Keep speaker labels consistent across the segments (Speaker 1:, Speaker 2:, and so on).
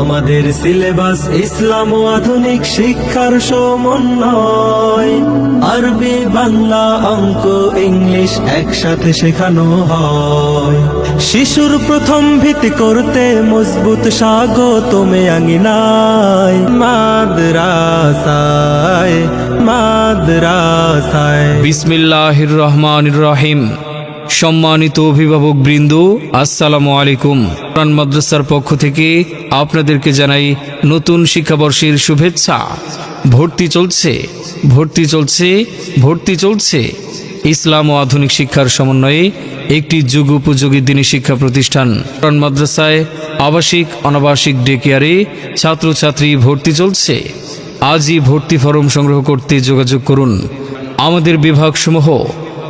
Speaker 1: আমাদের সিলেবাস ইসলাম ও আধুনিক শিক্ষার সমন্বয়। আরবি, বাংলা, অঙ্ক, ইংলিশ একসাথে শেখানো হয়। শিশুর প্রথম ভিত্তি করতে মজবুত স্বাগত মে আঙ্গিনায় মাদ্রাসায় মাদ্রাসায়।
Speaker 2: বিসমিল্লাহির রহমান রহিম। সম্মানিত অভিভাবক বৃন্দ, আসসালামু আলাইকুম। কোরআন মাদ্রাসার পক্ষ থেকে আপনাদেরকে জানাই নতুন শিক্ষাবর্ষের শুভেচ্ছা। ভর্তি চলছে ভর্তি চলছে ভর্তি চলছে। ইসলাম ও আধুনিক শিক্ষার সমন্বয়ে একটি যুগ উপযোগী দিনী শিক্ষা প্রতিষ্ঠান। কোরআন মাদ্রাসায় আবাসিক, অনাবাসিক ডে কেয়ারে ছাত্রছাত্রী ভর্তি চলছে। আজই ভর্তি ফরম সংগ্রহ করতে যোগাযোগ করুন। আমাদের বিভাগসমূহ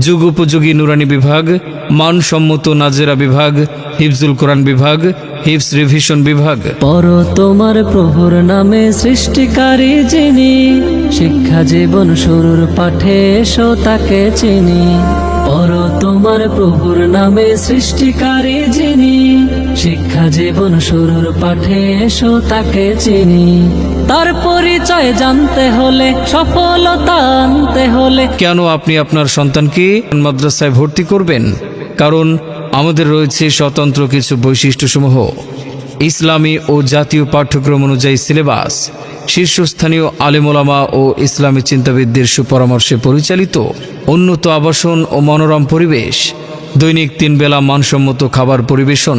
Speaker 2: যুগ উপযোগী নুরানি বিভাগ, মানসম্মত নাজেরা বিভাগ, হিফজুল কোরআন বিভাগ হিফস রিভিশন বিভাগ।
Speaker 3: পর তোমার প্রভুর নামে সৃষ্টিকারী যিনি, শিক্ষা জীবন শুরুর পাঠে এসো তাকে চিনি। পর তোমার প্রভুর নামে সৃষ্টিকারী যিনি, শিক্ষা জীবন শুরুর পাঠে এসো তাকে চিনি। পরিচয় জানতে হলে, সফলতা আনতে হলে।
Speaker 2: কেন আপনি আপনার সন্তানকে মাদ্রাসায় ভর্তি করবেন? কারণ আমাদের রয়েছে স্বতন্ত্র কিছু বৈশিষ্ট্যসমূহ। ইসলামী ও জাতীয় পাঠ্যক্রম অনুযায়ী সিলেবাস, শীর্ষস্থানীয় আলেমোলামা ও ইসলামী চিন্তাবিদদের সুপরামর্শে পরিচালিত। উন্নত আবাসন ও মনোরম পরিবেশ, দৈনিক তিন বেলা মানসম্মত খাবার পরিবেশন,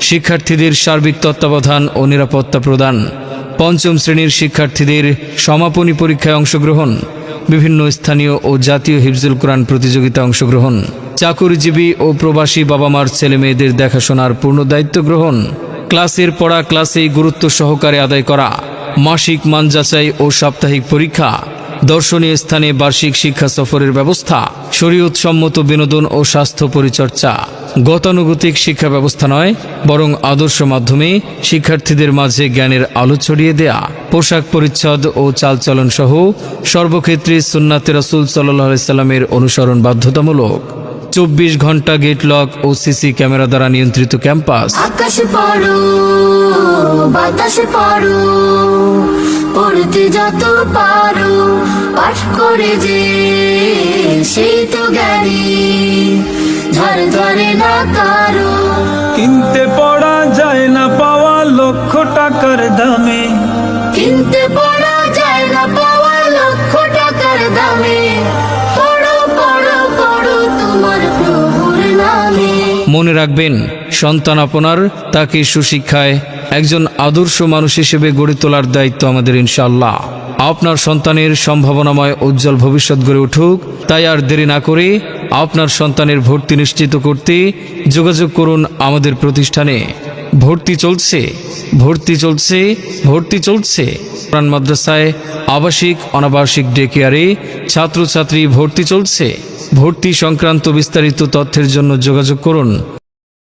Speaker 2: শিক্ষার্থীদের সার্বিক তত্ত্বাবধান ও নিরাপত্তা প্রদান। পঞ্চম শ্রেণির শিক্ষার্থীদের সমাপনী পরীক্ষায় অংশগ্রহণ, বিভিন্ন স্থানীয় ও জাতীয় হিফজুল কোরআন প্রতিযোগিতা অংশগ্রহণ, চাকুরিজীবী ও প্রবাসী বাবা মার ছেলে মেয়েদের দেখাশোনার পূর্ণ দায়িত্ব গ্রহণ, ক্লাসের পড়া ক্লাসেই গুরুত্ব সহকারে আদায় করা, মাসিক মান যাচাই ও সাপ্তাহিক পরীক্ষা দর্শনীয় স্থানে বার্ষিক শিক্ষা সফরের ব্যবস্থা, শরীয়ত সম্মত বিনোদন ও স্বাস্থ্য পরিচর্যা গতানুগতিক শিক্ষা ব্যবস্থা নয়, বরং আদর্শ মাধ্যমে শিক্ষার্থীদের মাঝে জ্ঞানের আলো ছড়িয়ে দেয়া। পোশাক পরিচ্ছদ ও চালচলন সহ সর্বক্ষেত্রে সুন্নাতে রাসুল সাল্লাহ সাল্লামের অনুসরণ বাধ্যতামূলক। চব্বিশ ঘণ্টা গেট লক ও সিসি ক্যামেরা দ্বারা নিয়ন্ত্রিত ক্যাম্পাস।
Speaker 4: আকাশে বাতাসে পড়তে যত পারো পাঠ করে যে সেই তো জ্ঞানী। ঝড় ধরে না কারও।
Speaker 1: কিনতে পড়া যায় না পাওয়া লক্ষ টাকার দামে।
Speaker 4: কিনতে পড়া যায় না পাওয়া লক্ষ টাকার দামে। পড়ো পড়ো পড়ো তোমার প্রভুর নামে।
Speaker 2: মনে রাখবেন সন্তান আপনার তাকে সুশিক্ষায় একজন আদর্শ মানুষ হিসেবে গড়ে তোলার দায়িত্ব আমাদের ইনশাল্লাহ আপনার সন্তানের সম্ভাবনাময় উজ্জ্বল ভবিষ্যৎ গড়ে উঠুক, তাই আর দেরি না করে আপনার সন্তানের ভর্তি নিশ্চিত করতে যোগাযোগ করুন আমাদের প্রতিষ্ঠানে। ভর্তি চলছে ভর্তি চলছে ভর্তি চলছে। প্রাণ মাদ্রাসায় আবাসিক, অনাবাসিক ডে কেয়ারে ছাত্রছাত্রী ভর্তি চলছে। ভর্তি সংক্রান্ত বিস্তারিত তথ্যের জন্য যোগাযোগ করুন